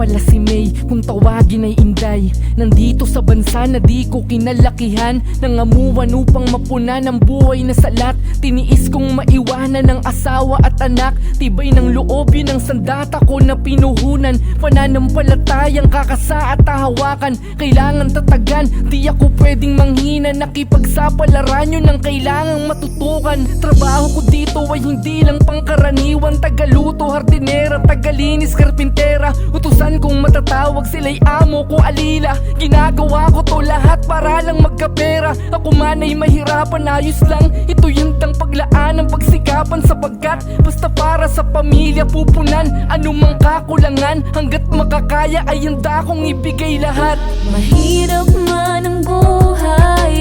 pala si May. Kung tawagin ay Inday. Nandito sa bansa na di ko kinalakihan. Nangamuan upang mapunan ang buhay na salat. Tiniis kong maiwanan ng asawa at anak. Tibay ng loob yun ang sandata ko na pinuhunan. Pananampalatayang kakasa at tahawakan. Kailangan tatagan, di ako pwedeng manghina. Nakipagsapalaran yun ang kailangang matutukan. Trabaho ko dito ay hindi lang pangkaraniwan. Tagaluto, hardinera, tagalinis, karpintera Utusan kong matatawag sila'y amo ko alila. Ginagawa ko to lahat para lang magkapera. Ako man ay mahirapan, ayos lang. Ito yung tang paglaan ng pagsikapan Sapagkat basta para sa pamilya pupunan Anumang kakulangan. Hanggat makakaya ay handa kong ibigay lahat. Mahirap man ang buhay,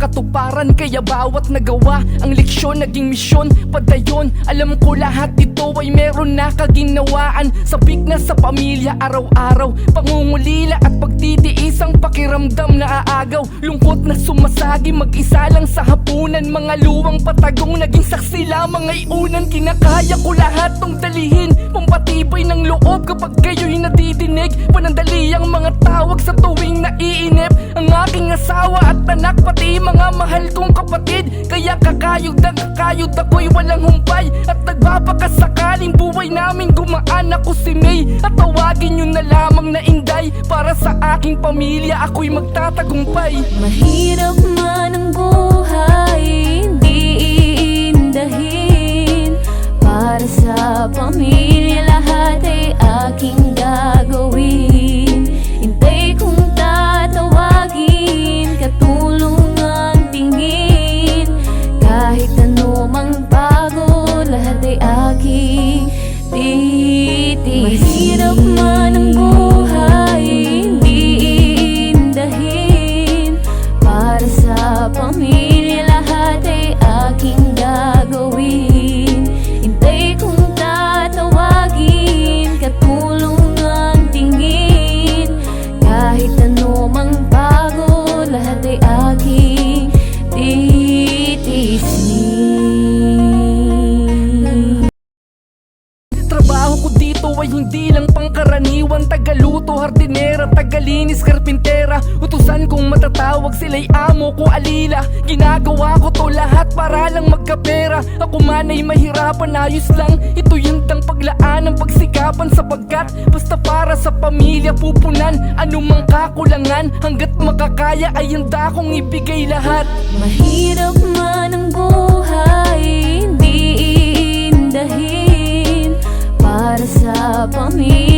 katuparan Kaya bawat nagawa ang leksyon naging misyon Padayon, alam ko lahat ito ay meron na kaginawaan. Sabik na sa pamilya araw-araw Pangungulila at pagtitiis ang pakiramdam na aagaw. Lungkot na sumasagi mag-isa lang sa hapunan. Mga luwang patagong naging saksi lamang ay unan. Kinakaya ko lahat tong dalihin Pampatibay ng loob kapag kayo'y nadidinig Panandali ang mga tawag sa tuwing naiinip. Ang asawa at anak pati mga mahal kong kapatid. Kaya kakayod na kakayod ako'y walang humpay. At nagbabakasakaling buhay namin gumaan ako si May. At tawagin nyo na lamang na inday. Para sa aking pamilya ako'y magtatagumpay. Mahirap man ang buhay, pangkaraniwan Tagaluto, hardinera, tagalinis, karpintera. Utusan kong matatawag sila'y amo ko alila. Ginagawa ko to lahat para lang magkapera. Ako man ay mahirapan, ayos lang. Ito yung tang paglaan ng pagsikapan Sapagkat basta para sa pamilya pupunan Anumang kakulangan. Hanggat makakaya ay handa kong ibigay lahat. Mahirap man ang buhay, hindi iindahin Para sa pamilya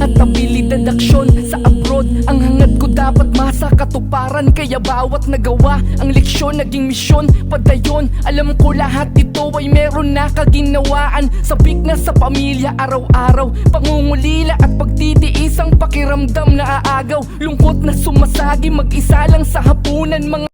at abilidad aksyon sa abroad Ang hangad ko dapat masa katuparan. Kaya bawat nagawa ang leksyon naging misyon Padayon, alam ko lahat ito ay meron na kaginawaan. Sabik na sa pamilya araw-araw Pangungulila at pagtitiis ang pakiramdam na aagaw. Lungkot na sumasagi mag-isa lang sa hapunan Mga